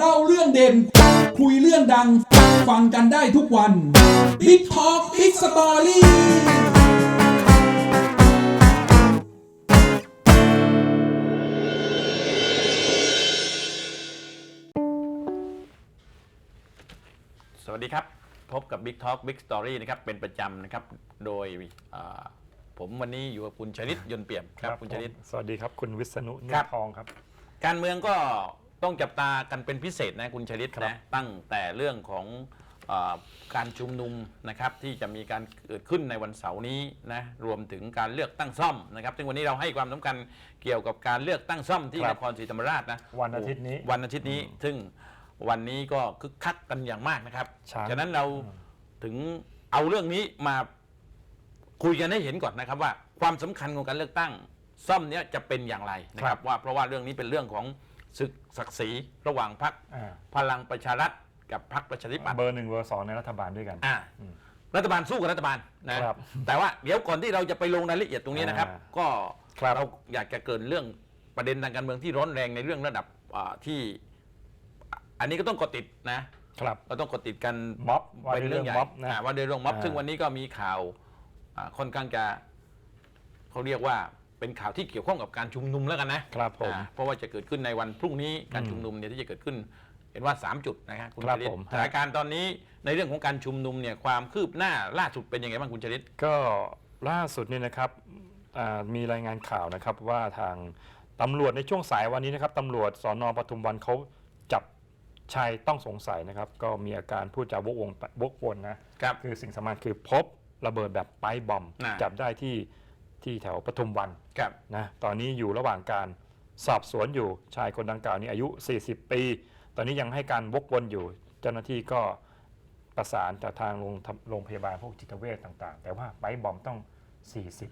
เล่าเรื่องเด่น คุยเรื่องดัง ฟังกันได้ทุกวัน Big Talk Big Story สวัสดีครับ พบกับ Big Talk Big Story นะครับ เป็นประจำนะครับ โดยอ่าผมวันนี้อยู่กับคุณชลิตยนต์เปี่ยมครับคุณชลิตผมสวัสดีครับ คุณวิษณุนุ่ครัมบทองครับ การเมืองก็ ต้องจับตากันเป็นพิเศษนะคุณชลิตครับนะตั้งแต่เรื่องของอาการชุมนุมนะครับที่จะมีการเกิดขึ้นในวันเสาร์นี้นะรวมถึงการเลือกตั้งซ่อมนะครับซึ่งวันนี้เราให้ความสำคัญเกี่ยวกับการเลือกตั้งซ่อมที่นครศรีธรรมราชนะวันอาทิตย์นี้วันอาทิตย์นี้ซึ่งวันนี้ก็คึกคักกันอย่างมากนะครับใช่ ฉะนั้นเราถึงเอาเรื่องนี้มา คุยกันให้เห็นก่อนนะครับว่าความสำคัญของการเลือกตั้งซ่อมเนี้ยจะเป็นอย่างไรนะครับว่าเพราะว่าเรื่องนี้เป็นเรื่องของ ศึกศักดิ์ศรีระหว่างพรรคอ่า พลังประชารัฐกับพรรคประชาธิปัตย์เบอร์หนึ่งเบอร์สองในรัฐบาลด้วยกัน อ่ารัฐบาลสู้กับรัฐบาลนะครับแต่ว่าเดี๋ยวก่อนที่เราจะไปลงรายละเอียดตรงนี้นะครับ อ่า ก็ครับเราอยากจะเกรินเรื่องประเด็นทางการเมืองที่ร้อนแรงในเรื่องระดับอ่าที่ อันนี้ก็ต้องกดติดนะ ครับเราต้องกดติดกัน ม็อบว่าเป็นด้วยเรื่องใหญ่เรื่องม็อบนะ อ่าว่าด้วยเรื่องม็อบอ่า ซึ่งวันนี้ก็มีข่าวอ่าค่อนข้างจะเขาเรียกว่า เป็นข่าวที่เกี่ยวข้องกับการชุมนุมแล้วกันนะครับผม อ่าเพราะว่าจะเกิดขึ้นในวันพรุ่งนี้การชุมนุมเนี่ยที่จะเกิดขึ้น เห็นว่า 3 จุดนะครับคุณครัชบลิตผมสถานการณ์ตอนนี้ในเรื่องของการชุมนุมเนี่ยความคืบหน้าล่าสุดเป็นยังไงบ้างคุณชลิต ก็ล่าสุดนี่นะครับอ่ามีรายงานข่าวนะครับว่าทางตำรวจในช่วงสายวันนี้นะครับตำรวจสอนอปทุมวันเขาจับชายต้องสงสัยนะครับ ก็มีอาการพูดจาวกวงวกวนนะครับคือสิ่งสำคัญคือพบระเบิดแบบไปบอม น่ะ จับได้ที่ ที่แถวปทุมวันครับนะตอนนี้อยู่ระหว่างการสอบสวนอยู่ชายคนดังกล่าวนี้อายุ 40 ปี ตอนนี้ยังให้การวกวนอยู่ เจ้าหน้าที่ก็ประสานจากทางโรงทำโรงพยาบาลพวกจิตเวชต่างๆ แต่ว่าไปบอมต้อง 40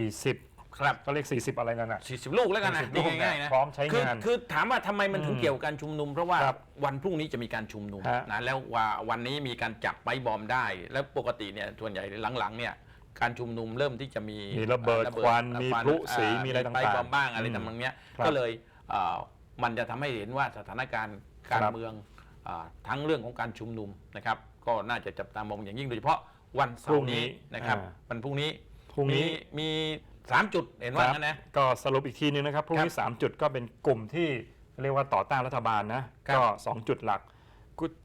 40ครับก็เรียก40 อะไรนั่นน่ะ 40 ลูกแล้วกันนะ40ลูกง่ายๆนะพร้อมใช้คืองานคือถามว่าทำไมมันถึงอืมเกี่ยวกับการชุมนุม เพราะว่าครับวันพรุ่งนี้จะมีการชุมนุมฮะนะแล้วว่าวันนี้มีการจับไปบอมได้ แล้วปกติเนี่ยส่วนใหญ่หลังๆเนี่ย การชุมนุมเริ่มที่จะมีมีระเบิดอ่อควันมีพลุสีอ่ามีอะไรต่างๆไปบอมบ้างอะไรอืมต่างๆเนี้ยครับก็เลยเอ่อมันจะทำให้เห็นว่าสถานการณ์การครับ เมืองอ่าทั้งเรื่องของการชุมนุมนะครับ ก็น่าจะจับตามองอย่างยิ่งโดยเฉพาะวันเสาร์นี้นะครับอ่าวันพรุ่งนี้พรุ่งนี้มีมีสามจุดเห็นว่างั้นนะ ก็สรุปอีกทีนึงนะครับพรุ่งนี้ 3 จุดก็เป็นกลุ่มที่เรียกว่าต่อต้านรัฐบาลนะครับ ก็ 2 จุดหลักกุ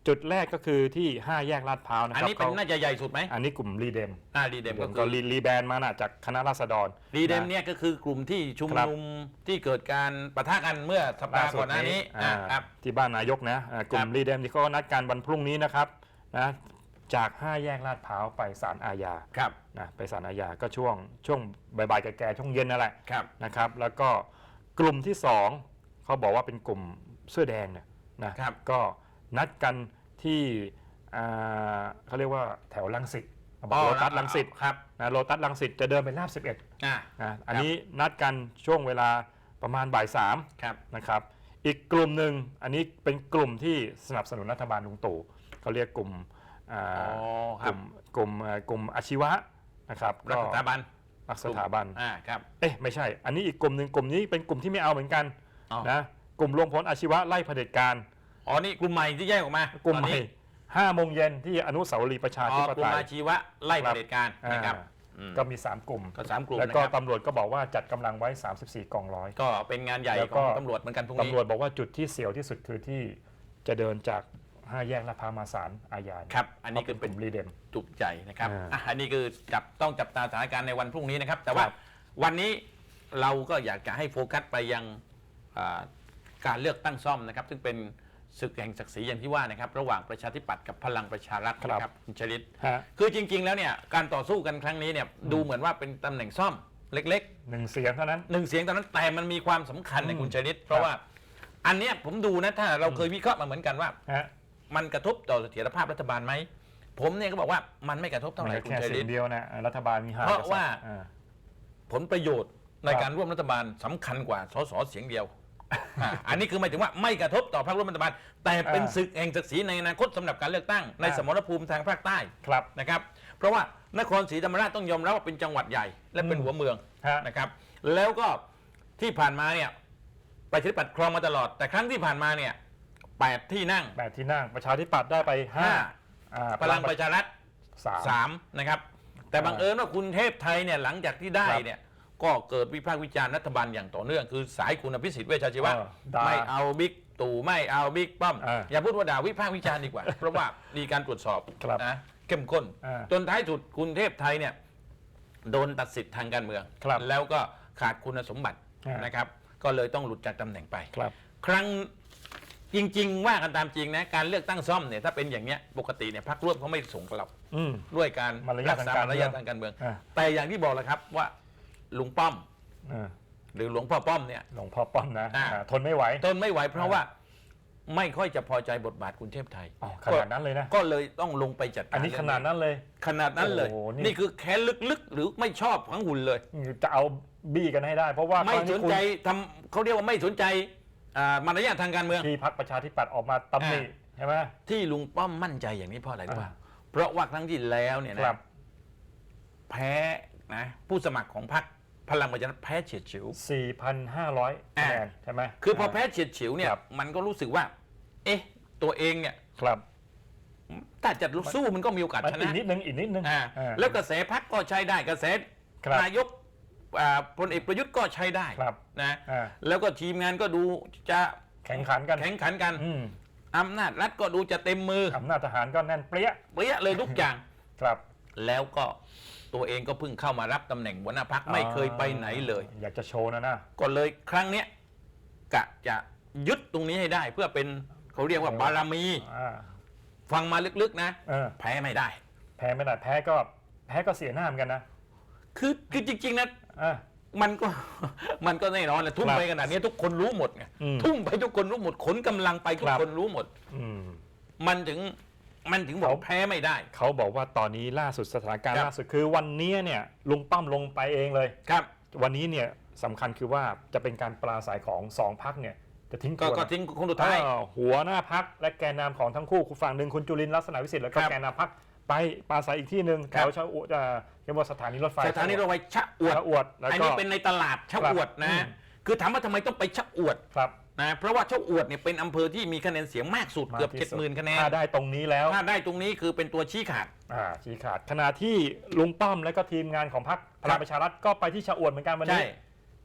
จุดแรกก็คือที่ 5 แยกลาดพร้าวนะอันครับนี้เป็นขาน่าจะใหญ่สุดไหมอันนี้กลุ่มรีเดมอ่ารีเดมก็ก็คือรีรีแบรนด์มานะจากคณะราษฎร รีเดมนะเนี่ยก็คือกลุ่มที่ชุมครับ นุมที่เกิดการปะทะกันเมื่อสัปดาห์ก่อนหน้านี้อ่าอ่าครับ ที่บ้านนายกนะอ่ากลุ่ครัมบ รีเดมที่เขานัดการวันพรุ่งนี้นะครับนะจาก 5 แยกลาดพร้าวไปศาลอาญาครับนะไปศาลอาญาก็ช่วงช่วงบ่ายๆแก่ๆช่วงเย็นนั่นแหละครับ นะครับ แล้วก็กลุ่มที่สองเขาบอกว่าเป็นกลุ่มเสื้อแดงเนี่ยนะครับ ก็ นัดกันที่อ่าเขาเรียกว่าแถวลังสิตโลตัสลังสิตครับ นะโลตัสลังสิตจะเดินไปลาบ11อ่า นะอันนี้นัดกันช่วงเวลาประมาณบ่ายสาม ครับ นะครับอีกกลุ่มหนึ่งอันนี้เป็นกลุ่มที่สนับสนุนรัฐบาลลุงตู่เขาเรียกกลุ่มอ่าอ๋อคกรับลุ่มกลุ่มเอ่อกลุ่มอาชีวะนะครับรัฐสถาบันรักสถาบันอ่าครับ เอ๊ะไม่ใช่ อันนี้อีกกลุ่มหนึ่งกลุ่มนี้เป็นกลุ่มที่ไม่เอาเหมือนกันอ๋อ นะกลุ่มรวมพลอาชีวะไล่เผด็จการ อ๋อนี่กลุ่มใหม่ที่แยกออกมากลุ่มตอนใหม่นี้ห้าโมงเย็นที่อนุสาวรีย์ประชาอ๋ธิอปกลุ่ไตมย อาชีวะไล่เผด็จการนะครับอ่าอืม ก็มี 3 กลุ่ม ก็สามกลุ่มแล้วนะก็ครับ ตำรวจก็บอกว่าจัดกำลังไว้ 34 กองร้อย ก็เป็นงานใหญ่แล้วขก็ องตำรวจเหมือนกันพรุ่งนี้ตำรวจบอกว่าจุดที่เสียวที่สุดคือที่จะเดินจาก5แยกลาดพร้าวมาศาลอาญาครับ อันนี้ก็คือเป็เป็นนรีเดม จุกใจนะครับอ่าอะอันนี้คือจับต้องจับตาสถานการณ์ในวันพรุ่งนี้นะครับ แต่ว่าครับ วันนี้เราก็อยากจะให้โฟกัสไปยังอ่าการเลือกตั้งซ่อมนะครับ ซึ่งเป็น ศึกแห่งศักดิ์ศรีอย่างที่ว่านะครับระหว่างประชาธิปัตย์กับพลังประชารัฐนะครับคุณชลิตฮะคือจริง ๆ แล้วเนี่ยการต่อสู้กันครั้งนี้เนี่ยดูเหมือนว่าเป็นตำแหน่งซ่อมเล็กหนึ่งเสียงเท่านั้น ๆหนึ่งเสียงตอนนั้นแต่มันมีความสำคัญในอืมคุณชลิตเพราะว่า อันเนี้ยผมดูนะถ้าเราเคยวิเคราะห์มาเหมือนกันว่า ฮะมันกระทบต่อเสถียรภาพรัฐบาลไหม ผมเนี่ยก็บอกว่ามันไม่กระทบเท่าไหร่ไม่คุณแค่ชเสีลิยตงเดียวนะรัฐบาลมีห้าเพราะกษัตริย์ว่า อ่าผลประโยชน์ในครับ การร่วมรัฐบาลสำคัญกว่าสสเสียงเดียว อ่าอันนี้คือหมายถึงว่าไม่กระทบต่อพรรคร่วมรัฐบาลแต่เป็นอ่า ศึกแห่งศักดิ์ศรีในอนาคตสำหรับการเลือกตั้งในอ่าสมรภูมิทางภาคใต้ครับ นะครับ เพราะว่านครศรีธรรมราชต้องยอมรับว่าเป็นจังหวัดใหญ่และเป็นอืมหัวเมืองฮะ นะครับ แล้วก็ที่ผ่านมาเนี่ยประชาธิปัตย์ครองมาตลอด แต่ครั้งที่ผ่านมาเนี่ย8ที่นั่งแปดที่นั่งประชาธิปัตย์ได้ไปห้า5อ่าพลังประชารัฐ สาม สามนะครับแต่อ่าบังเอิญว่าคุณเทพไทยเนี่ยหลังจากที่ได้ครับ เนี่ย ก็เกิดวิพากษ์วิจารณ์รัฐบาลอย่างต่อเนื่องคือสายคุณอภิสิทธิ์เวชชาชีวะเออด่าไม่เอาบิ๊กตู่ไม่เอาบิ๊กป้อมอ่าอย่าพูดว่าด่าวิพากษ์วิจารณ์ดีกว่า เพราะว่ามีการตรวจสอบครับนะเข้มข้นอ่าจนท้ายสุดคุณเทพไทยเนี่ยโดนตัดสิทธิ์ทางการเมือง ครับแล้วก็ขาดคุณสมบัติอ่านนะครับ ก็เลยต้องหลุดจากตำแหน่งไป ครับ ครั้งจริง ๆ ว่ากันตามจริงนะการเลือกตั้งซ่อมเนี่ยถ้าเป็นอย่างเนี้ยปกติเนี่ยพรรคร่วมเขาไม่ส่งกลับ อืม ด้วยการมารยาทรักษาทางการมารยาทเมืองทางการเมือง อ่าแต่อย่างที่บอกแหล้วครับว่า ลุงป้อม อ่าหรือหลวงพ่อป้อมเนี่ย หลวงพ่อป้อมนะอ่า อ่าทนไม่ไหวทนไม่ไหวเพราะว่าไม่ค่อยจะพอใจบทบาทคุณเทพไทยอ๋อขนาดนั้นเลยนะ ก็เลยต้องลงไปจัดการอันนี้ขนาดนั้นเลย ขนาดนั้นเลย โอ้โหนี่ นี่คือแค้นลึกๆ หรือไม่ชอบของหุ่นเลย จะเอาบี้กันให้ได้ เพราะว่าไม่ครั้งสนี้นคุณใจทำเขาเรียกว่าไม่สนใจอ่ามารยาททางการเมือง ที่พักประชาธิปัตย์ออกมาตำหนิอ่าใช่ไหม ที่ลุงป้อมมั่นใจอย่างนี้เพราะอะไรรู้ป่ะอ่า เพราะว่าครั้งที่แล้วเนี่ยคนะรับ แพ้นะผู้สมัครของพรรค พลังประชารัฐแพ้เฉียดฉิว 4,500คะแนนใช่ไหมคือพอแพ้เฉียดฉิวเนี่ยครับมันก็รู้สึกว่า เอ๊ะ ตัวเองเนี่ยครับถ้าจะสู้มันก็มีโอกาสมันชอีนะกนิดนึงอีกนิดนึงอ่าอ่า แล้วกระแสพักก็ใช้ได้กระแสครับ นายกอ่าพลเอกประยุทธ์ก็ใช้ได้ครับ นะอ่า แล้วก็ทีมงานก็ดูจะแข่งขันกันแข่งขันกันอืมอำนาจรัฐก็ดูจะเต็มมืออำนาจทหารก็แน่นเปรี้ยเปรี้ยเลยทุกอย่าง ครับ แล้วก็ ตัวเองก็เพิ่งเข้ามารับตำแหน่งหัวหน้าพักไม่เคยไปไหนเลย อยากจะโชว์นะนะก็เลยครั้งเนี้ยกะจะยึดตรงนี้ให้ได้ เพื่อเป็นเขาเรียกว่าบารมี อ่า ฟังมาลึกๆนะ เออ แพ้ไม่ได้ แพ้ไม่ได้แพ้ก็แพ้ก็เสียหน้าเหมือนกันนะคือคือจริง ๆ นะ อ่า มันก็ มันก็แน่นอนแหละทุ่มครับไปขนาดนี้ทุกคนรู้หมดไงอืมทุ่มไปทุกคนรู้หมดขนกำลังไปทุกครับ คนรู้หมด อืม มันถึง มันถึงบอกเขาแพ้ไม่ได้ เขาบอกว่าตอนนี้ล่าสุดสถานการณ์ครับ ล่าสุดคือวันนี้เนี่ยลุงป้อมลงไปเองเลย ครับ วันนี้เนี่ยสำคัญคือว่าจะเป็นการปราศัยของสองพักเนี่ยจะทิ้งก็ตัวก็ทิ้งคนสุดท้ายเออหัวหน้าพักและแกนนำของทั้งคู่ฝั่งหนึ่งคุณจุลินทร์ลักษณะวิสิทธิ์แล้วก็ครับแกนนำพักไปปราศัยอีกที่หนึ่งคแถรับ วชะอวดเอ่อเรียกว่าสถานีรถไฟสถานีรถไฟชะอวดชะอวดแล้วอันก็ นี้เป็นในตลาดชะอวดครับนะอืมคือถามว่าทำไมต้องไปชะอวด ครับ นะเพราะว่าชะอวดเนี่ยเป็นอำเภอที่มีคะแนนเสียงมากสุดเกือบที่เจ็ดสุหมื่นคะแนนถ้าได้ตรงนี้แล้วถ้าได้ตรงนี้คือเป็นตัวชี้ขาดอ่าชี้ขาดขณะที่ลุงป้อมและก็ทีมงานของพรรคพลังประชารัฐก็ไปที่ชะอวดเหมือนกันวันใช่นี้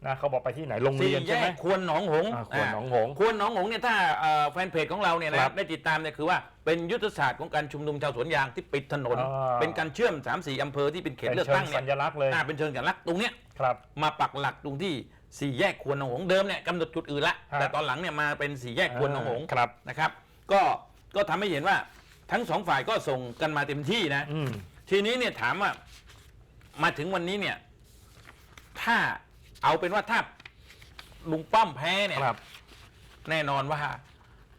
นะเขาบอกไปที่ไหนโรงสี่เรียนแยใช่ไหมกควรหนองหงส์อ่าควรหนองหงส์ควรหนองหงส์เนี่ยถ้าเอ่อแฟนเพจของเราเนี่ยนะคครัรับบได้ติดตามเนี่ยคือว่าเป็นยุทธศาสตร์ของการชุมนุมชาวสวนยางที่ปิดถนนอ่าเป็นการเชื่อม3 4อำเภอที่เป็นเขตเป็นเลือกเชิตั้งงเนี่สัยญลักษณ์เลยอ่าเป็นเชิงสัญลักษณ์ตรงเนี้ยครับมาปักหลักตรงที่ สี่แยกควรหนองหงส์เดิมเนี่ยกำหนดจุดอื่นละฮะแต่ตอนหลังเนี่ยมาเป็นสี่แยกควรหนองหงส์ครับ นะครับ ก็ก็ทำให้เห็นว่าทั้งสองฝ่ายก็ส่งกันมาเต็มที่นะ อืม ทีนี้เนี่ยถามว่ามาถึงวันนี้เนี่ย ถ้าเอาเป็นว่าถ้าลุงป้อมแพ้เนี่ยครับ แน่นอนว่า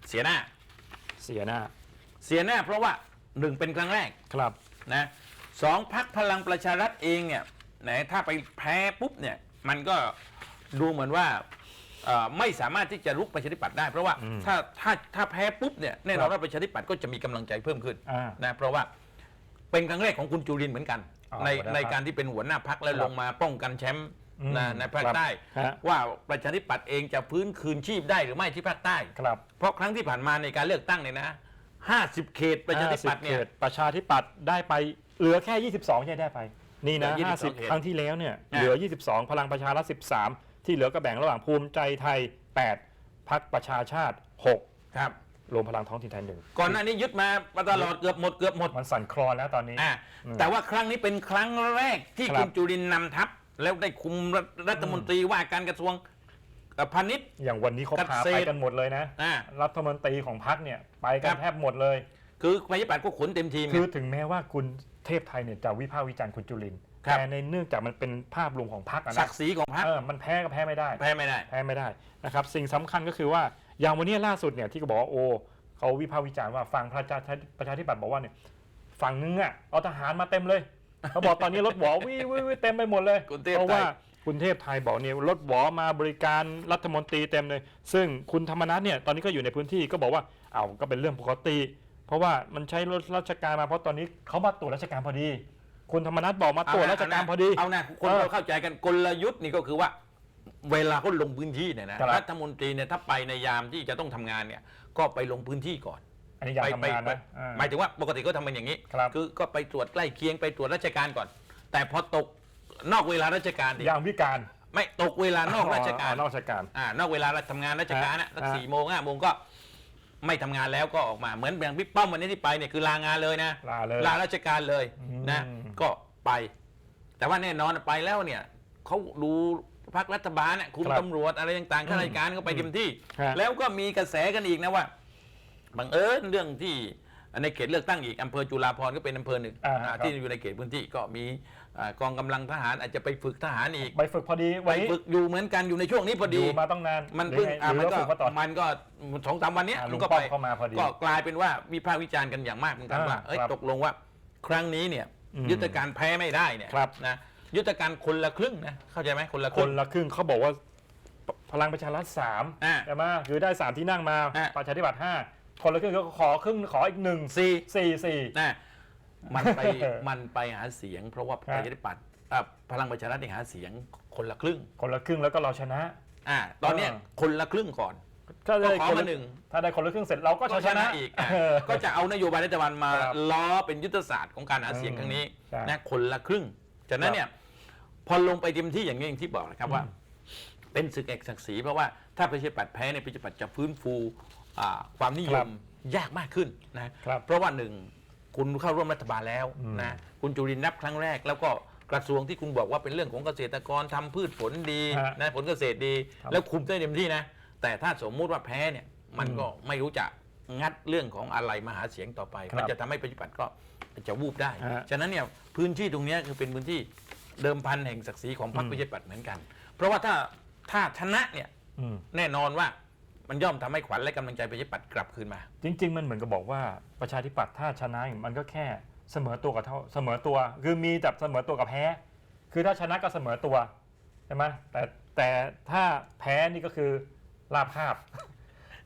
เสียหน้า เสียหน้า เสียหน้าเพราะว่าหนึ่งเป็นครั้งแรกครับ นะสองพักพลังประชารัฐเองเนี่ยไหนถ้าไปแพ้ปุ๊บเนี่ย มันก็ ดูเหมือนว่าเอ่อไม่สามารถที่จะลุกประชาธิปัตย์ได้ เพราะว่าอืมถ้าถ้าถ้าแพ้ปุ๊บเนี่ยแน่นอนครับว่าประชาธิปัตย์ก็จะมีกำลังใจเพิ่มขึ้นอ่านะเพราะว่าเป็นครั้งแรกของคุณจุรินทร์เหมือนกัน อ๋อในหัวหน้าพรรคในการที่เป็นหัวหน้าพักและครับลงมาป้องกันแชมป์อืมนะในภาคครับใต้ ฮะ ว่าประชาธิปัตย์เองจะฟื้นคืนชีพได้หรือไม่ที่ภาคใต้ ครับเพราะครั้งที่ผ่านมาในการเลือกตั้งเนี่ยนะ50 เขตประชาธิปัตย์เนี่ย50ขตประชาธิปัตย์ได้ไปเหลือแค่ 22ใช่ได้ไป นี่นะเหลือ22 50 ครั้งที่แล้วเนี่ยอ่าเหลือ 22 พลังประชารัฐ 13 ที่เหลือก็แบ่งระหว่างภูมิใจไทย 8พักประชาชาติ6ครับรวมพลังท้องถิ่นไทยหนึ่งก่อนหน้านี้ยึดมาตลอดเกือบหมดเกือบหมดมันสั่นคลอนแล้วตอนนี้ อ่าอืมแต่ว่าครั้งนี้เป็นครั้งแรกที่ครับ คุณจุรินทร์นำทัพ แล้วได้คุมรัฐรัฐมนตรีว่าการกระทรวงเอ่อพาณิชย์ อย่างวันนี้เขาเกพาษไปตรกันหมดเลยนะอ่า รัฐมนตรีของพักเนี่ยไปกัครันบแทบหมดเลย คือประชาธิปัตย์ก็ขนเต็มทีมไง คือถึงแม้ว่าคุณเทพไทยเนี่ยจะวิพากษ์วิจารณ์คุณจุลินทร์ ครับ แต่ในเนื่องจากมันเป็นภาพรวมของพักศันะกดิ์ศรีของพรรคเออมันแพ้ก็แพ้ไม่ได้ แพ้ไม่ได้ แพ้ไม่ได้นะครับสิ่งสำคัญก็คือว่าอย่างวันนี้ล่าสุดเนี่ยที่เขาบอกว่าโอ้เขาวิพากษ์วิจารณ์ว่าฝั่งประชาประชาธิปัตย์บอกว่าเนี่ยฝั่งนึงอะเอาทหารมาเต็มเลยเขาบอกตอนนี้รถหวอวิววิวเต็มไปหมดเลยคุณเทพไทยเพราะว่าคุณเทพไทยบอกเนี่ยรถหวอมาบริการรัฐมนตรีเต็มเลย ซึ่งคุณธรรมนัฐเนี่ยตอนนี้ก็อยู่ในพื้นที่ก็บอกว่าเอาก็เป็นเรื่องปกติ เพราะว่ามันใช้รถราชการมาเพราะตอนนี้เขามาตรวจราชการพอดี คุณธรรมนัฐบอกมาตรวจราชการพอดี เอานะคนเออเราเข้าใจกันกลยุทธ์นี่ก็คือว่า เวลาเขาลงพื้นที่เนี่ยนะครับ รัฐมนตรีเนี่ยถ้าไปในยามที่จะต้องทำงานเนี่ยก็ไปลงพื้นที่ก่อน อันนี้อยากไปทำงานไปนะอ่า หมายถึงว่าปกติก็ทำเป็นอย่างนี้ครับ อก็ไปตรวจใกล้เคียงไปตรวจราชการก่อน แต่พอตกนอกเวลาราชการดิยามวิการไม่ตกเวลานอกราชการอ๋อนอกราชการ อ่านอกเวลาทำงานราชการนะสักอ่าสี่โมงห้าโมงก็ ไม่ทำงานแล้วก็ออกมาเหมือนอย่างบิ๊กป้อมวันนี้ที่ไปเนี่ยคือลางานเลยนะลาเลยลาราชการเลยอืมนะก็ไป แต่ว่าแน่นอนไปแล้วเนี่ยเขาดูพักรัฐบาลน่ะคุมครับตำรวจอะไรต่างๆข้าราชการก็ไปเต็มที่ ฮะ แล้วก็มีกระแสกันอีกนะว่าบังเอิญเรื่องที่ ในเขตเลือกตั้งอีกอำเภอจุฬาภรณ์ก็เป็นอำเภอหนึ่งอ่าอ่าครับ ที่อยู่ในเขตพื้นที่ก็มีอ่ากองกำลังทหารอาจจะไปฝึกทหารอีกไปฝึกพอดีไปวันนี้ฝึกอยู่เหมือนกันอยู่ในช่วงนี้พออดี ยู่มาต้องนานมันหรือเพิ่งไงอะหรืมันว่าก็ฝึกมาต่อมันก็สองสามวันเนี้ยอะมันก็ลุงป้ไปอมเข้ามาพอดี ก็กลายเป็นว่าวิพากษ์วิจารณ์กันอย่างมากเหมือนกันอ่าว่าเอ้ยครับตกลงว่าครั้งนี้เนี่ยอืมยุทธการแพ้ไม่ได้เนี่ยครับ นะยุทธการคนละครึ่งนะเข้าใจไหมคนละคครึ่นง ละครึ่งเขาบอกว่าพพลังประชารัฐสามอ่าใช่ไหมคือได้สามที่นั่งมาอ่า ประชาธิปัตย์ห้า คนละครึ่งก็ขอครึ่งขออีกหนึ่งสี่สี่สี่นะมันไปเออมันไปหาเสียง เพราะว่าคปรับระชาธิปัตย์อะพลังประชารัฐเนี่ยหาเสียงคนละครึ่ง คนละครึ่งแล้วก็เราชนะอ่าตอนเนี้ยเออคนละครึ่งก่อนก็ก็ได้ขอคนมาละหนึ่งถ้าได้คนละครึ่งเสร็จเราก็ก็ชชนะนะอีกอะเออก็จะเอานโยบายรัฐบาลมาครับล้อเป็นยุทธศาสตร์ของการหาเสียงครั้งนี้ใช่นะคนละครึ่งจากนั้ครันบเนี่ยพอลงไปเต็มที่อย่างนี้อย่างที่บอกนะครับว่า เป็นศึกเอกศักดิ์ศรีเพราะว่าถ้าประชาธิปัตย์แพ้เนี่ยประชาธิปัตย์จะฟื้นฟูอ่า ความนิยครัมบยากมากขึ้นนะครับเพราะว่าหนึ่งคุณเข้าร่วมรัฐบาลแล้วอืมนะคุณจุรินทร์นับครั้งแรกแล้วก็กระทรวงที่คุณบอกว่าเป็นเรื่องของเกษตรกรทำพืชผลดีฮะนะผลเกษตรดีครับแล้วคุมได้เต็มที่นะ แต่ถ้าสมมุติว่าแพ้เนี่ยมันอืมก็ไม่รู้จะงัดเรื่องของอะไรมาหาเสียงต่อไปครับมันจะทำให้ประชาธิปัตย์ก็จะวูบได้ฮะฉะนั้นเนี่ยพื้นที่ตรงเนี้ยคือเป็นพื้นที่เดิมพันแห่งศักดิ์ศรีของพรรคอืมประชาธิปัตย์เหมือนกัน เพราะว่าถ้าถ้าชนะเนี่ยอืมแน่นอนว่า มันย่อมทำให้ขวัญและกำลังใจประชาธิปัตย์กลับคืนมา จริง ๆ มันเหมือนกับบอกว่าประชาธิปัตย์ถ้าชนะมันก็แค่เสมอตัวกับเท่าเสมอตัว คือมีแต่เสมอตัวกับแพ้ คือถ้าชนะก็เสมอตัวใช่ไหมแต่แต่ถ้าแพ้นี่ก็คือลาภาพ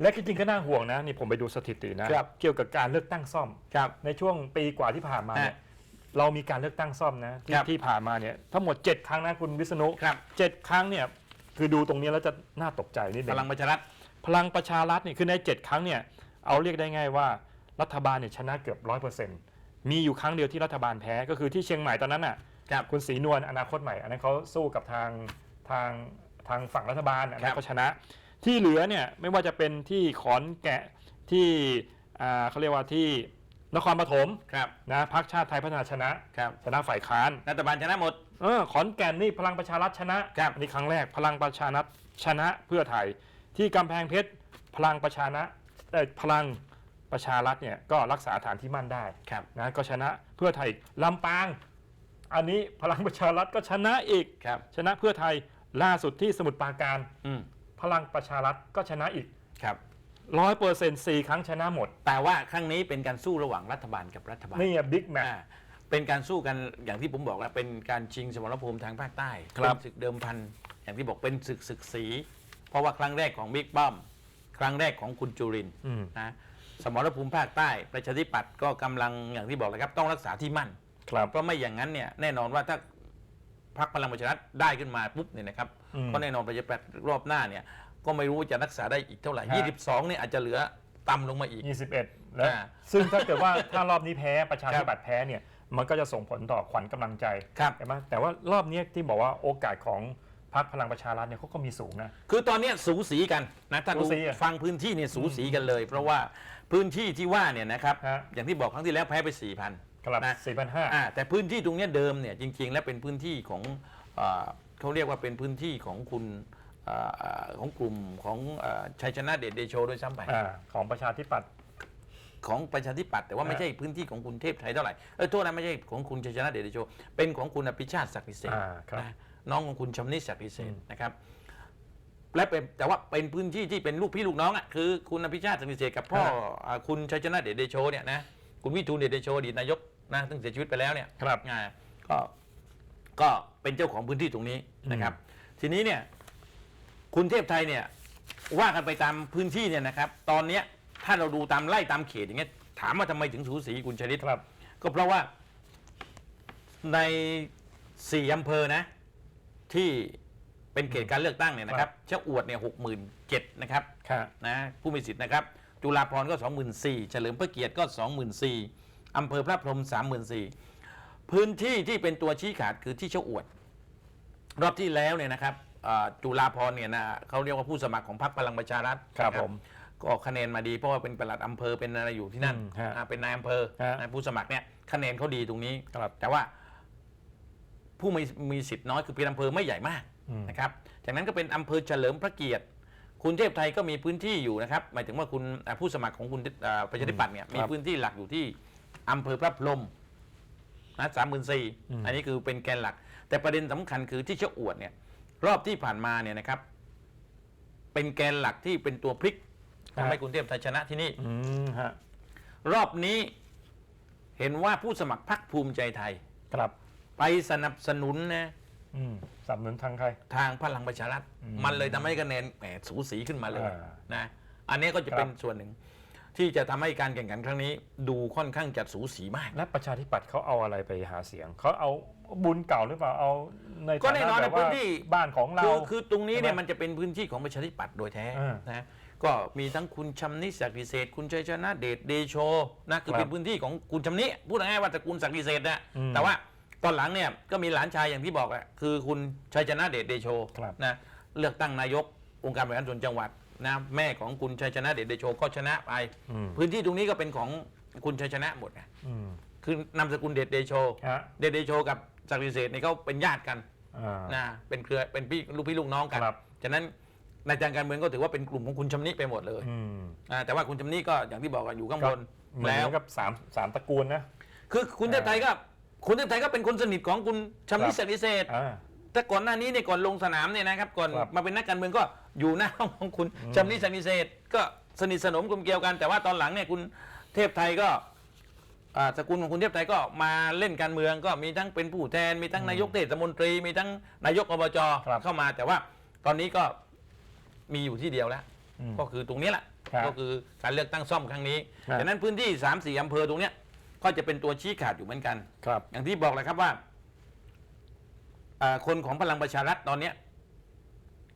และจริงๆก็น่าห่วงนะนี่ผมไปดูสถิตินะครับ เกี่ยวกับการเลือกตั้งซ่อม ครับ ในช่วงปีกว่าที่ผ่านมาเนี่ยฮะเรามีการเลือกตั้งซ่อมนะที่ครับที่ผ่านมาเนี่ยทั้งหมด 7 ครั้งนะคุณวิษณุครับ เจ็ดครั้งเนี่ยคือดูตรงนี้แล้วจะน่าตกใจนิดนึพงลังประชารัฐ พลังประชารัฐเนี่ยคือใน 7 ครั้งเนี่ยเอาเรียกได้ง่ายว่ารัฐบาลเนี่ยชนะเกือบร้อยเปอร์เซ็นต์มีอยู่ครั้งเดียวที่รัฐบาลแพ้ก็คือที่เชียงใหม่ตอนนั้นน่ะครับคุณศรีนวลอนาคตใหม่ อันนั้นเขาสู้กับทางทางทางฝั่งรัฐบาลอันนั้ครันบเขาชนะ ที่เหลือเนี่ยไม่ว่าจะเป็นที่ขอนแกะที่อ่าเขาเรียกว่าที่นครปฐมครับนะพรรคชาติไทยพัฒนาชนะครับชนะฝ่ายค้านรัฐบาลชนะหมดเออขอนแก่นนี่พลังประชารัฐชนะครับอันนี้ครั้งแรกพลังประชารัฐชนะเพื่อไทย ที่กำแพงเพชรพลังประชานะเอ่อพลังประชารัฐเนี่ยก็รักษาฐานที่มั่นได้ครับ นะก็ชนะเพื่อไทยลำปาง อันนี้พลังประชารัฐก็ชนะอีก ครับ ชนะเพื่อไทยล่าสุดที่สมุทรปราการ อืมพลังประชารัฐก็ชนะอีกครับ ร้อยเปอร์เซ็นต์สี่ครั้งชนะหมดแต่ว่าครั้งนี้เป็นการสู้ระหว่างรัฐบาลกับรัฐบาลนี่บิ๊กแมตอ่าเป็นการสู้กันอย่างที่ผมบอกแล้วเป็นการชิงสมรภูมิทางภาคใต้ครับ เป็นศึกเดิมพันอย่างที่บอกเป็นศึกศึกสี เพราะว่าครั้งแรกของบิ๊กป้อม ครั้งแรกของคุณจุรินทร์อืมนะสมรภูมิภาคใต้ประชาธิปัตย์ก็กำลังอย่างที่บอกเลยครับต้องรักษาที่มั่น ครับ เพราะไม่อย่างนั้นเนี่ยแน่นอนว่าถ้าพรรคพลังประชารัฐได้ขึ้นมาปุ๊บเนี่ยนะครับอืมก็แน่นอนประชาธิปัตย์รอบหน้าเนี่ยก็ไม่รู้ว่าจะรักษาได้อีกเท่าไหร่ ฮะ 22เนี่ยอาจจะเหลือต่ำลงมาอีก 21 แล้ว อ่าซึ่งถ้าเกิดว่า ถ้ารอบนี้แพ้ประชาธิปัตย์แพ้เนี่ย มันก็จะส่งผลต่อขวัญกำลังใจครับเห็นไหมแต่ว่ารอบนี้ที่บอกว่าโอกาสของ พรรคพลังประชารัฐเนี่ยเขาก็มีสูงนะ คือตอนเนี้ยสูสีกันนะถ้าสูดูสีอะฟังพื้นที่เนี่ยสูสีกันเลย เพราะว่าพื้นที่ที่ว่าเนี่ยนะครับฮะ อย่างที่บอกครั้งที่แล้วแพ้ไป4ี่พันครับนะ4,500อ่าแต่พื้นที่ตรงเนี้ยเดิมเนี่ยจริง ๆ แล้วเป็นพื้นที่ของเอ่อเขาเรียกว่าเป็นพื้นที่ของคุณเอ่อเอ่อของกลุ่มของเอ่อชัยชนะเดชเดโชด้วยซ้ำไปอ่าของประชาธิปัตย์ ของประชาธิปัตย์แต่ว่าไม่ฮะใช่พื้นที่ของคุณเทพไทยเท่าไหร่เออโทษนะไม่ใช่ของคุณชัยชนะเดชเดโชเป็นของคุณอภิชาติศักดิ์พิเศษอ่าครับ นะ น้องของคุณชำนิศักดิ์พิเศษอืมนะครับและเป็นแต่ว่าเป็นพื้นที่ที่เป็นลูกพี่ลูกน้องอะคือคุณอภิชาติศักดิ์พิเศษกับพ่ออ่าคุณชัยชนะเดชเดโชเนี่ยนะคุณวิทูลเดชเดโชอดีตนายกนะซึ่งเสียชีวิตไปแล้วเนี่ยครับอ่าก็ก็เป็นเจ้าของพื้นที่ตรงนี้นะครับ ทีนี้เนี่ยคุณเทพไทยเนี่ยว่ากันไปตามพื้นที่เนี่ยนะครับ ตอนเนี้ยถ้าเราดูตามไล่ตามเขตอย่างเงี้ยถามว่าทำไมถึงสูสีคุณชลิตครับ ก็เพราะว่าในสี่อำเภอนะ ที่เป็นเขตการเลือกตั้งเนี่ยนะครับชะอวดเนี่ยหกหมื่นเจ็ดนะครับค่ะนะผู้มีสิทธิ์นะครับ จุฬาภรณ์ก็24,000เฉลิมพระเกียรติก็24,000อำเภอพระพรหม34,000พื้นที่ที่เป็นตัวชี้ขาดคือที่เชาอวด รอบที่แล้วเนี่ยนะครับอ่าจุฬาภรณ์เนี่ยนะเขาเรียกว่าผู้สมัครของพรรคพลังประชารัฐครับนะผมก็ออกคะแนนมาดีเพราะว่าเป็นปลัดอำเภอเป็นอะไรอยู่ที่นั่นอืมฮะอ่าเป็นนายอำเภอฮะ นะผู้สมัครเนี่ยคะแนนเขาดีตรงนี้ ครับ แต่ว่า ผู้มีมีสิทธิ์น้อยคือเป็นอำเภอไม่ใหญ่มากอืมนะครับจากนั้นก็เป็นอำเภอเฉลิมพระเกียรติคุณเทพไทยก็มีพื้นที่อยู่นะครับหมายถึงว่าคุณอ่าผู้สมัครของคุณอ่าประชาธิปัตย์เนี่ยมีพื้นที่หลักอยู่ที่อำเภอพระพรหมนะสามหมื่นสี่อันนี้คือเป็นแกนหลัก แต่ประเด็นสำคัญคือที่เชาอวดเนี่ย รอบที่ผ่านมาเนี่ยนะครับ เป็นแกนหลักที่เป็นตัวพลิกทำให้คุณเทพไทยชนะที่นี่อืมฮะรอบนี้เห็นว่าผู้สมัครพรรคภูมิใจไทยครับ ไปสนับสนุนนะอืมสนับสนุนทางใคร ทางพลังประชารัฐอืมมันเลยทำให้คะแนนแหมสูสีขึ้นมาเลยอ่านะอันนี้ก็จะครับ เป็นส่วนหนึ่ง ที่จะทำให้การแข่งขันครั้งนี้ ดูค่อนข้างจะสูสีมาก และประชาธิปัตย์เขาเอาอะไรไปหาเสียง เขาเอาบุญเก่าหรือเปล่าเอาในก็แน่นอนฐาะในแบบพื้ว่านที่ บ้านของเรา คือคือตรงนี้เนี่ยใช่ไหมมันจะเป็นพื้นที่ของประชาธิปัตย์โดยแท้อ่านะก็มีทั้งคุณชำนิศักดิเศษคุณชัยชนะเดชเดโชนะคือครับเป็นพื้นที่ของคุณชำนิพูดง่ายๆว่าตระกูลศักดิเศษนะอืม แต่ว่า ตอนหลังเนี่ยก็มีหลานชายอย่างที่บอกอะคือคุณชัยชนะเดชเดโชครับนะเลือกตั้งนายกองค์การบริหารส่วนจังหวัดนะแม่ของคุณชัยชนะเดชเดโชก็ชนะไป อืม พื้นที่ตรงนี้ก็เป็นของคุณชัยชนะหมดนะอืมคือนามสกุลเดชเดโช ฮะเดชเดโชกับศักดิเศษเนี่ยเขาเป็นญาติกันอ่า นะเป็นเครือเป็นพี่ลูกพี่ลูกน้องกันครับ ฉะนั้นในทางการเมืองก็ถือว่าเป็นกลุ่มของคุณชำนิไปหมดเลยอืมอ่าแต่ว่าคุณชำนิก็อย่างที่บอกกันอยู่ข้างบนเหมือนแล้ว กับสามสามตระกูลนะ คือคุณเทพไทยก็ คุณเทพไทยก็เป็นคนสนิทของคุณชำนิครับศักดิเศษอ่า แต่ก่อนหน้านี้เนี่ยก่อนลงสนามเนี่ยนะครับ ก่อนครับมาเป็นนักการเมืองก็อยู่หน้าห้องของคุณอืม ชำนิศักดิเศษก็สนิทสนมกลมเกลียวกัน แต่ว่าตอนหลังเนี่ยคุณเทพไทยก็อ่าสกุลของคุณเทพไทยก็มาเล่นการเมืองก็มีทั้งเป็นผู้แทน มีทั้งนายกเทศมนตรี มีทั้งนายกอบจครับเข้ามา แต่ว่าตอนนี้ก็มีอยู่ที่เดียวแล้ว อืม ก็คือตรงนี้แหละครับก็คือการเลือกตั้งซ่อมครั้งนี้ครับ ดังนั้นพื้นที่3ามสี่อำเภอตรงเนี้ย ก็จะเป็นตัวชี้ขาดอยู่เหมือนกัน ครับ อย่างที่บอกเลยครับว่าอ่าคนของพลังประชารัฐตอนเนี้ย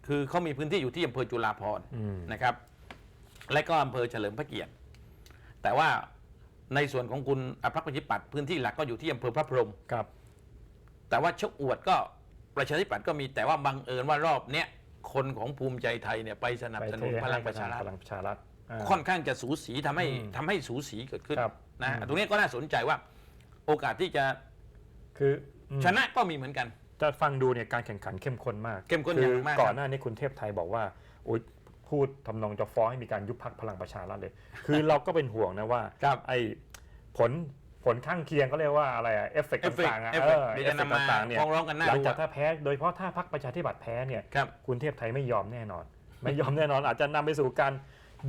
คือเขามีพื้นที่อยู่ที่อำเภอจุฬาภรณ์อืม นะครับ และก็อำเภอเฉลิมพระเกียรติ แต่ว่าในส่วนของคุณอะพรรคประชาธิปัตย์พื้นที่หลักก็อยู่ที่อำเภอพระพรหม ครับ แต่ว่าชะอวดก็ประชาธิปัตย์ก็มีแต่ว่าบังเอิญว่ารอบเนี้ยคนของภูมิใจไทยเนี่ยไปสนับไปสเทนุนพให้ลังประชารัฐพลังประชารัฐอ่า ค่อนข้างจะสูสีทำให้อืมทำให้สูสีเกิดขึ้นครับ นะอืมตรงนี้ก็น่าสนใจว่า โอกาสที่จะคืออืมชนะก็มีเหมือนกันจะฟังดูเนี่ยการแข่งขันเข้มข้นมากเข้มข้นคือย่างมากก่อนครับหน้านี้คุณเทพไทยบอกว่าโอ๊ยพูดทำนองจะฟ้องให้มีการยุบพักพลังประชารัฐเลย คือเราก็เป็นห่วงนะว่าครับไอ้ผลผลข้างเคียงเขาเรียกว่าอะไรอะเอฟเฟกต์เอฟเฟกต์ต่างๆอะเอฟเอเฟกต์อเดี๋ยวเอจะฟเฟกนำต์มาต่างๆเนี่ยฟ้องร้องกันหน้าหลังดูจากอะถ้าแพ้ โดยเฉพาะถ้าพรรคประชาธิปัตย์แพ้เนี่ยครับคุณเทพไทยไม่ยอมแน่นอน ไม่ยอมแน่นอนอาจจะนำไปสู่การ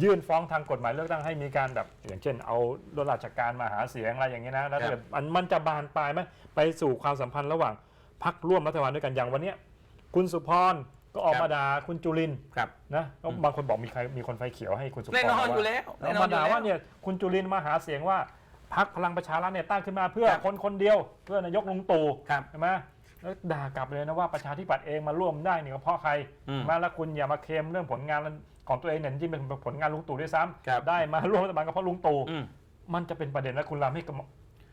ยื่นฟ้องทางกฎหมายเลือกตั้งให้มีการแบบอย่างเช่น เอารถราชการมาหาเสียงอะไรอย่างเงี้ยนะแล้วถ้าเกิดมันมันจะบานปลายไหมไปสู่ความสัมพันธ์ระหว่างพรรคร่วมรัฐบาลด้วยกันอย่างวันเนี้ยคุณสุพรก็ออกมาด่าคุณจุลินทร์ครับ นะก็บางคนบอกมีใครมีคนไฟเขียวให้คุณสุพรแน่นอนว่าอยู่แล้วแน่แล้วนอนมาอยู่ด่าแล้ว ว่าเนี่ยคุณจุลินทร์มาหาเสียงว่าพรรคพลังประชารัฐเนี่ยตั้งขึ้นมาเพื่อครับคนคนเดียว เพื่อนายกลุงตู่ครับ ใช่ไหม แล้วด่ากลับเลยนะว่าประชาธิปัตย์เองมาร่วมได้เนี่ยก็เพราะใครอืมมาแล้วคุณอย่ามาเคลมเรื่องผลงานของตัวเองเนี่ยจริงๆเป็นผลงานลุงตู่ด้วยซ้ครับำได้มาร่วมรัฐบาลก็เพราะลุงตู่อืมมันจะเป็นประเด็นแล้วคุณรามให้ก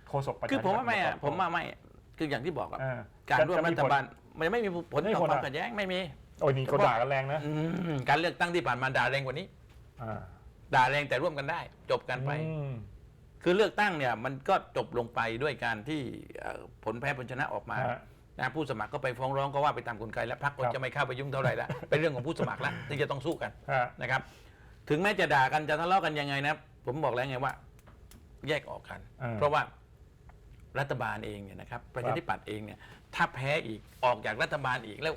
โฆษกประชาคือผมว่าไม่ธิอะปัตย์ผมว่าไม่อะคืออย่างที่บอกอะเออการร่วมจะรัมีฐผลบาลมันไม่มีผลไม่มีต่อผลความอะขัดแย้งไม่มีโอ้ยนี่เขาด่ากันแรงนะอืมการเลือกตั้งที่ผ่านมาด่าแรงกว่านี้อ่าด่าแรงแต่ร่วมกันได้ จบกันไปอืมคือเลือกตั้งเนี่ย มันก็จบลงไปด้วยการที่เอ่อผลแพ้ผลชนะออกมาฮะ นะผู้สมัครก็ไปฟ้องร้องก็ว่าไปตามกลไกและพรรคก็ครับจะไม่เข้าไปยุ่งเท่าไหร่ละเป็นเรื่องของผู้สมัครละที่จะต้องสู้กันฮะ นะครับ ถึงแม้จะด่ากันจะทะเลาะกันยังไงนะผมบอกแล้วไงว่า แยกออกกันอ่าเพราะว่ารัฐบาลเองเนี่ยนะครับประชาธิปัตย์เองเนี่ย ถ้าแพ้อีกออกจากรัฐบาลอีกแล้ว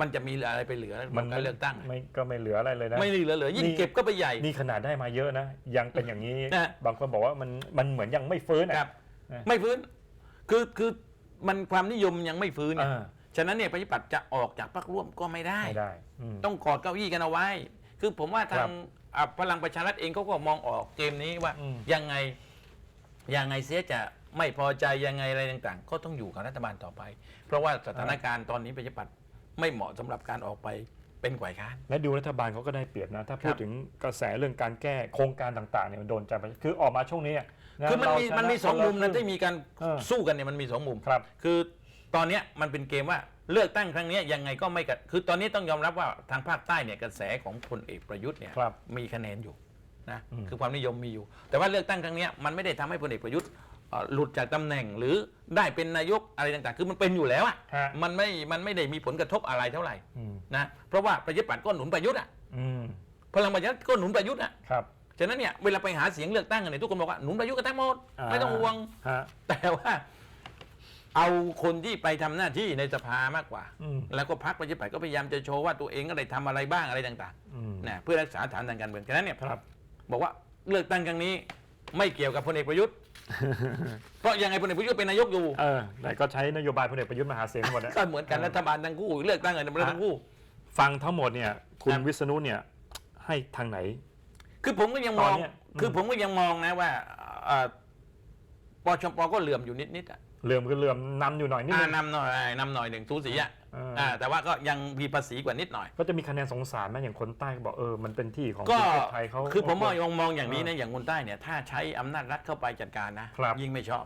มันจะมีอะไรไปเหลือมันการเลือกตั้ง ไม่ก็ไม่เหลืออะไรเลยนะ ไม่เหลือเหลือยิ่งนี่เก็บก็ไปใหญ่ นี่ขนาดได้มาเยอะนะ ยังเป็นอย่างนี้ นะ บางคนบอกว่ามันมันเหมือนยังไม่ฟื้นอะ ครับ นะ ไม่ฟื้น คือคือ มันความนิยมยังไม่ฟื้นเนี่ยอ่า ฉะนั้นเนี่ยประชาธิปัตย์จะออกจากพรรคร่วมก็ไม่ได้ ไม่ได้อืม ต้องกอดเก้าอี้กันเอาไว้ คือผมว่าครัทาบงอะพลังประชารัฐเองเขาก็มองออกเกมนี้ว่าอืม ยังไงยังไงเสียจะไม่พอใจยังไงอะไรต่างๆ ก็ต้องอยู่กับรัฐบาลต่อไป เพราะว่าสถานการณ์ตอนนี้ประชาธิปัตย์ไม่เหมาะสำหรับการออกไปเป็นฝ่ายค้าน และดูรัฐบาลเขาก็ได้เปรียบนะ ถ้าพูคดรับ ถึงกระแสเรื่องการแก้โครงการต่างๆเนี่ยมันโดนใจไปคือออกมาช่วงนี้ะ คือมันเรามีชะมันมีสองมุมนะคที่มีการเออ สู้กันเนี่ยมันมีสองมุม ครับ คือตอนเนี้ยมันเป็นเกมว่าเลือกตั้งครั้งเนี้ยยังไงก็ไม่กัดคือตอนนี้ต้องยอมรับว่าทางภาคใต้เนี่ยกระแสของพลเอกประยุทธ์เนี่ยครับมีคะแนนอยู่นะอืม คือความนิยมมีอยู่ แต่ว่าเลือกตั้งครั้งเนี้ยมันไม่ได้ทำให้พลเอกประยุทธ์เอ่อหลุดจากตำแหน่งหรือได้เป็นนายกอะไรต่างๆ คือมันเป็นอยู่แล้วอะฮะมันไม่มันไม่ได้มีผลกระทบอะไรเท่าไหร่อืมนะเพราะว่าประชาธิปัตย์ก็หนุนประยุทธ์อะอืมพลังประชารัฐก็หนุนประยุทธ์อะครับ ฉะนั้นเนี่ยเวลาไปหาเสียงเลือกตั้งกันเนี่ยทุกคนบอกว่าหนุนประยุทธ์กันทั้งหมดไม่ต้องห่วง ฮะ แต่ว่าเอาคนที่ไปทำหน้าที่ในสภามากกว่า อืม แล้วก็พรรคประชาธิปัตย์ก็พยายามจะโชว์ว่าตัวเองก็ได้ทำอะไรบ้างอะไรต่างอืมๆนะเพื่อรักษาฐานทางการเมืองฉะนั้นเนี่ยครับ บอกว่าเลือกตั้งครั้งนี้ ไม่เกี่ยวกับพลเอกประยุทธ์เพราะยังไงพลเอกประยุทธ์เป็นนายกอยู่เออแต่ก็ใช้นโยบายพลเอกประยุทธ์มาหาเสียงหมดนะ ก็เหมือนกันรัฐบาลทั้งคู่เลือกตั้งกันมาทั้งคู่ ฟังทั้งหมดเนี่ย คุณครับ วิษณุเนี่ย ให้ทางไหน คือผมก็ยังมอง ตอนเนี้ยอืมคือผมก็ยังมองนะว่าเอ่อปชปก็เหลื่อมอยู่นิดๆอะเหลื่อมก็เหลื่อมนำอยู่หน่อยนิดอ่านึง นำหน่อยนำหน่อยหนึ่งสูสีอะเอออ่าแต่ว่าก็ยังมีภาษีกว่านิดหน่อย ก็จะมีคะแนนสงสารไหมอย่างคนใต้ก็บอกเออมันเป็นที่ของก็ประเทศไทยเขา คือผมมองมองอย่างนี้นะอย่างคนใต้เนี่ย ถ้าใช้อำนาจรัฐเข้าไปจัดการนะครับ ยิ่งไม่ชอบ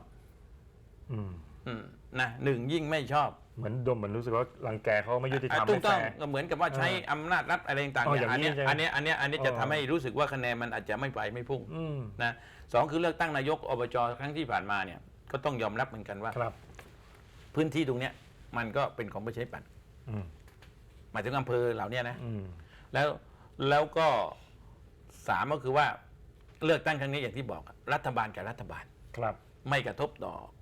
อืม อืมนะหนึ่งยิ่งไม่ชอบ เหมือนดมเหมือนรู้สึกว่ารังแกเขาไม่ยุติธรรมถูไม่กต้องแฟร์ ก็เหมือนกับว่าใช้อำนาจรัฐอะไรต่างๆอ๋อเนี่ยอย่างนี้อันเนี้ยใช่ไหมอันเนี้ยอันเนี้ยอันเนี้ยจะอ๋อ ทำให้รู้สึกว่าคะแนนมันอาจจะไม่ไปไม่พุ่งอืมนะสองคือเลือกตั้งนายกอบจครั้งที่ผ่านมาเนี่ยก็ต้องยอมรับเหมือนกันว่า ครับพื้นที่ตรงเนี้ยมันก็เป็นของประชาธิปัตย์อืมหมายถึงอำเภอเหล่าเนี้ยนะ อืมแล้วแล้วก็สามก็คือว่าเลือกตั้งครั้งนี้อย่างที่บอกอะรัฐบาลกับรัฐบาล ครับ ไม่กระทบต่อเอ่อ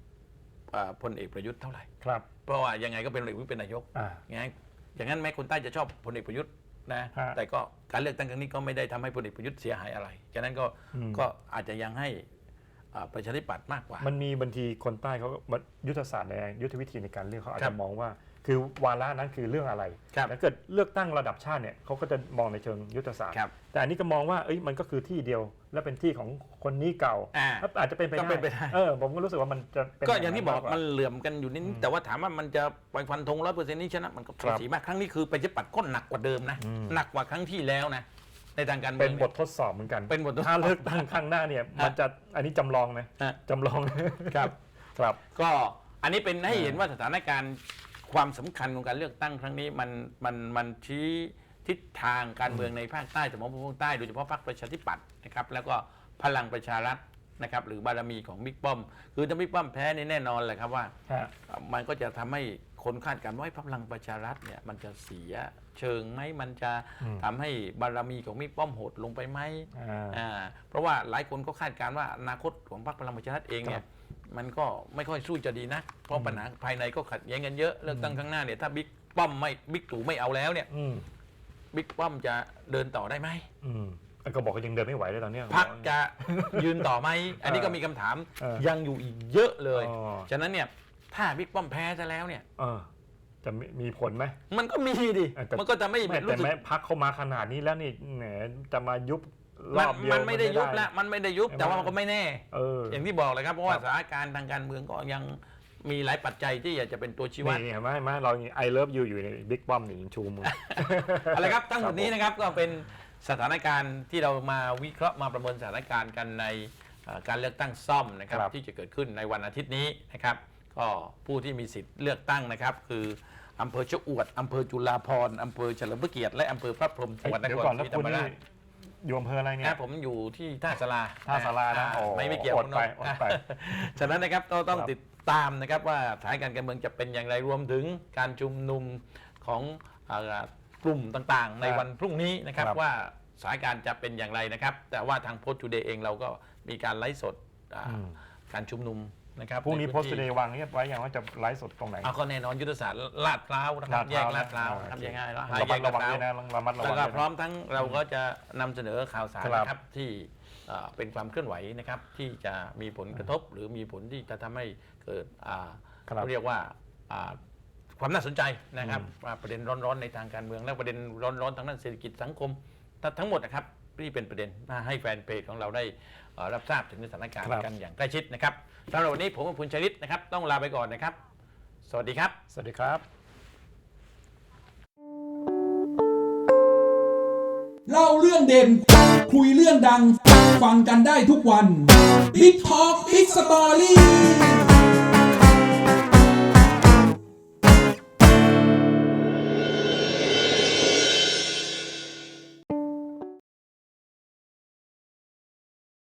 พลเอกประยุทธ์เท่าไหร่ครับ เพราะว่ายังไงก็เป็นพลเอกประยุทธ์เป็นนายกอ่า อย่างนั้นอย่างนั้นแม้คนใต้จะชอบพลเอกประยุทธ์นะฮะแต่ก็การเลือกตั้งครั้งนี้ก็ไม่ได้ทำให้พลเอกประยุทธ์เสียหายอะไรฉะนั้นก็อืม ก็อาจจะยังให้อ่าประชาธิปัตย์มากกว่า มันมีบางทีคนใต้เขาก็มันยุทธศาสตร์ในยุทธวิธีในการเลือกเขาอาจครัจะบมองว่า คือวาระนั้นคือเรื่องอะไรครับถ้าเกิดเลือกตั้งระดับชาติเนี่ยเขาก็จะมองในเชิงยุทธศาสตร์ ครับแต่อันนี้ก็มองว่าเอ้ยมันก็คือที่เดียว และเป็นที่ของคนนี้เก่าอ่าอาจจะเป็นไปก็ได้เป็นไปได้ เออผมก็รู้สึกว่ามันจะเป็นก็อย่างที่บอกกมันเหลื่อมกันอยู่นิดๆแต่ว่าถามว่ามันจะไปฟันธงร้อยเปอร์เซ็นต์นี้ชนะมันก็ครับสีมากครั้งนี้คือประชาธิปัตย์ก็หนักกว่าเดิมนะอืมหนักกว่าครั้งที่แล้วนะในทางการเมืเป็อนงบททดสอบเหมือนกันเป็นบททดสอบถ้าเลือกตั้งข้างหน้าเนี่ยมันจะอันนี้จำลองนะฮะ จำลองครับ ครับ ก็อันนี้เป็นให้อ่าเห็นว่าสถานการณ์ ความสำคัญของการเลือกตั้งครั้งนี้มันมันมันชี้ทิศทางการเมืองในภาคใต้แต่มองภาคใต้โดยเฉพาะพรรคประชาธิปัตย์นะครับแล้วก็พลังประชารัฐนะครับหรือบารมีของบิ๊กป้อม คือถ้าบิ๊กป้อมแพ้นี่แน่นอนแหละครับว่าฮะมันก็จะทำให้คนคาดการณ์ว่าพลังประชารัฐเนี่ยมันจะเสียเชิงไหมมันจะอืมทำให้บารมีของบิ๊กป้อมหดลงไปไหมอ่าอ่าเพราะว่าหลายคนก็คาดการณ์ว่าอนาคตของพรรคพลังประชารัฐเองเนี่ครัยบ มันก็ไม่ค่อยสู้จะดีนะ เพราะปัญหาภายในก็ขัดแย้งกันเยอะเลือกตั้งข้างหน้าเนี่ยถ้าบิ๊กป้อมไม่บิ๊กตู่ไม่เอาแล้วเนี่ยอืมบิ๊กป้อมจะเดินต่อได้ไหมอืมก็บอกว่ายังเดินไม่ไหวเลยตอนเนี้ยพรรคจะยืนต่อไหมอันนี้ก็มีคำถามเออยังอยู่อีกเยอะเลย อ๋อ ฉะนั้นเนี่ยถ้าบิ๊กป้อมแพ้ซะแล้วเนี่ย เออจะมีมีผลไหม มันก็มีดิ เออแต่ มันก็จะไม่ไม่รู้แต่สึก แม้พักเข้ามาขนาดนี้แล้วนี่แหมจะมายุบ รมันอบเดียวมันไม่ได้ยุบนละมันไม่ได้ยุบใช่ไหมแต่ว่ามันก็ไม่แน่เออ อย่างที่บอกเลยครับเพราะว่าครับสถานการณ์ทางการเมืองก็ยังมีหลายปัจจัยที่อยากจะเป็นตัวชี้วัด นี่เห็นไหมเห็นไหมเราไอเลิฟยูอยู่ในบิ๊กป้อมนี่ยังชูมือ เอาละครับทั้งหมดนี้นะครับก็เป็นสถานการณ์ที่เรามาวิเคราะห์มาประเมินสถานการณ์กันในเอ่อการเลือกตั้งซ่อมนะครับครับ ที่จะเกิดขึ้นในวันอาทิตย์นี้นะครับก็ผู้ที่มีสิทธิ์เลือกตั้งนะครับ คืออำเภอชะอวดอำเภอจุฬาภรณ์อำเภอเฉลิมพระเกียรติและอำเภอพระพรหมจังหวัดนเดี๋ยควรก่อนศแล้วรีธรคุณรมนี่ราช อยู่อำเภออะไรเนี่ย นะผมอยู่ที่ท่าสลาท่าสารานะอ่โอ้ไม่ไม่เกี่ยวอดไปคุณโน้ตอดไปฉะนั้นนะครับก็ต้องครับติดตามนะครับว่าสถานการณ์การเมืองจะเป็นอย่างไรรวมถึงการชุมนุมของเอ่อกลุ่มต่างๆ ในวันพรุ่งนี้นะครับครับว่าสถานการณ์จะเป็นอย่างไรนะครับ แต่ว่าทางโพสต์ t ูเดย์เองเราก็มีการไลฟ์สดอ่าอืม การชุมนุม นะครับพรุ่งนี้ใโพสต์เดย์วางเรียบไว้อย่างว่าจะไลฟ์สดตรงไหน เอาก็แน่นอนยุทธศาสตร์ลาดพร้าวนะครับแยกลาดพร้าวอ่นะครับโอเคยังไงแล้วระมัดระวังด้วยแยกลาดพร้าวนะระมัดระวัแล้งวก็ด้วยนะพร้อมทั้งเราก็จะนำเสนอข่าวสารครับ นะครับที่เอ่อเป็นความเคลื่อนไหวนะครับที่จะมีผลกระทบ หรือมีผลที่จะทำให้เกิดอ่า ครับ เรียกว่าอ่าความน่าสนใจนะครับว่าประเด็นร้อนๆในทางการเมือง และประเด็นร้อนๆทางด้านเศรษฐกิจสังคมทั้งทั้งหมดนะครับที่เป็นประเด็นมาให้แฟนเพจของเราได้เอ่อรับทราบถึงสถานการณ์ครับ กันอย่างใกล้ชิดนะครับ สำหรับวันนี้ผมกับคุณชลิตนะครับ ต้องลาไปก่อนนะครับ สวัสดีครับ สวัสดีครับ เล่าเรื่องเด่น คุยเรื่องดัง ฟังกันได้ทุกวัน Big Talk Big Story